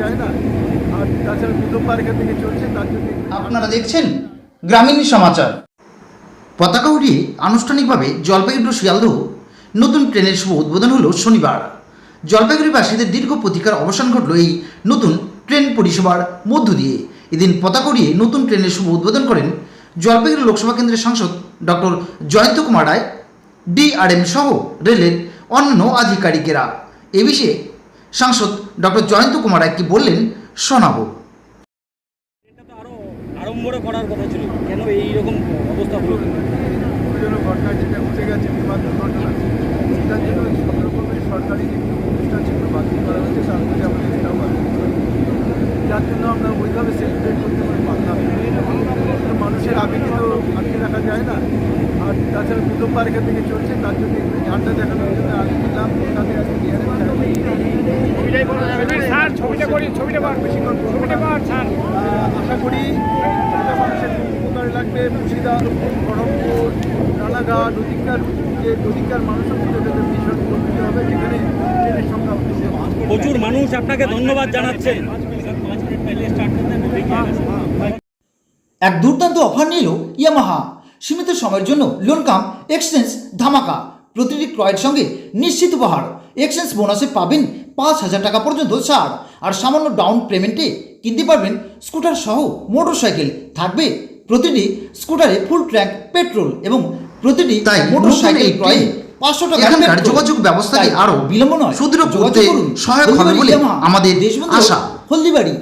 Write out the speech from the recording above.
যায় না। আর তাছাড়া চলছে, তার জন্য আপনারা দেখছেন গ্রামীণ সমাচার। পতাকা উড়িয়ে আনুষ্ঠানিকভাবে জলপাইগুড়ি শিয়ালদহ নতুন ট্রেনের শুভ উদ্বোধন হলো শনিবার। জলপাইগুড়িবাসীদের দীর্ঘ প্রতীক্ষার অবসান ঘটল এই নতুন ট্রেন পরিষেবার মধ্য দিয়ে। এদিন পতাকা উড়িয়ে নতুন ট্রেনের শুভ উদ্বোধন করেন জলপাইগুড়ি লোকসভা কেন্দ্রের সাংসদ ডক্টর জয়ন্ত কুমার রায়, ডিআরএম সহ রেলের অন্য আধিকারিকেরা। এ বিষয়ে সাংসদ ডক্টর জয়ন্ত কুমার রায় কি বললেন শোনাবো। এটা তো আরও আড়ম্বরে করার কথা ছিল। কেন এই রকম অবস্থা হলো? ঘটনা যেটা ঘটে গেছে সেটার জন্য সব রকমের সরকারি যে অনুষ্ঠান বাতিল করা হয়েছে তার মধ্যে আমাদের এটাও বাতিল করা যার জন্য আমরা ওইভাবে সেলিব্রেট করতে পারি পারলাম মানুষের আবেগে তো আটকে রাখা যায় না। আর তাছাড়া প্রথমবার পার্কের থেকে চলছে তার জন্য একটু ঝান্ডা দেখানোর জন্য আগে দিলাম তাতে আজকে আশা করি খুব লাগবে অধিকার যে মানুষের মধ্যে এটাতে ভীষণ উপকৃত হবে যেখানে ট্রেনের সংখ্যা প্রচুর মানুষ আপনাকে ধন্যবাদ জানাচ্ছেন। এক দুর্দান্ত অফার নিল ইয়ামাহা সীমিত সময়ের জন্য লোন কাম এক্সচেঞ্জ ধামাকা। প্রতিটি ক্রয়ের সঙ্গে নিশ্চিত উপহার। এক্সচেঞ্জ বোনাসে পাবেন পাঁচ হাজার টাকা পর্যন্ত ছাড় আর সামান্য ডাউন পেমেন্টে কিনতে পারবেন স্কুটার সহ মোটর সাইকেল থাকবে প্রতিটি স্কুটারে ফুল ট্র্যাক পেট্রোল এবং প্রতিটি তাই মোটর সাইকেল ক্রয়ে পাঁচশো টাকা এখানকার যোগাযোগ ব্যবস্থাকে আরও আরও বিলম্ব নয় সুদৃঢ় করতে। সহায়ক হবে বলে আমাদের দেশবন্ধু আশা। হলদিবাড়ি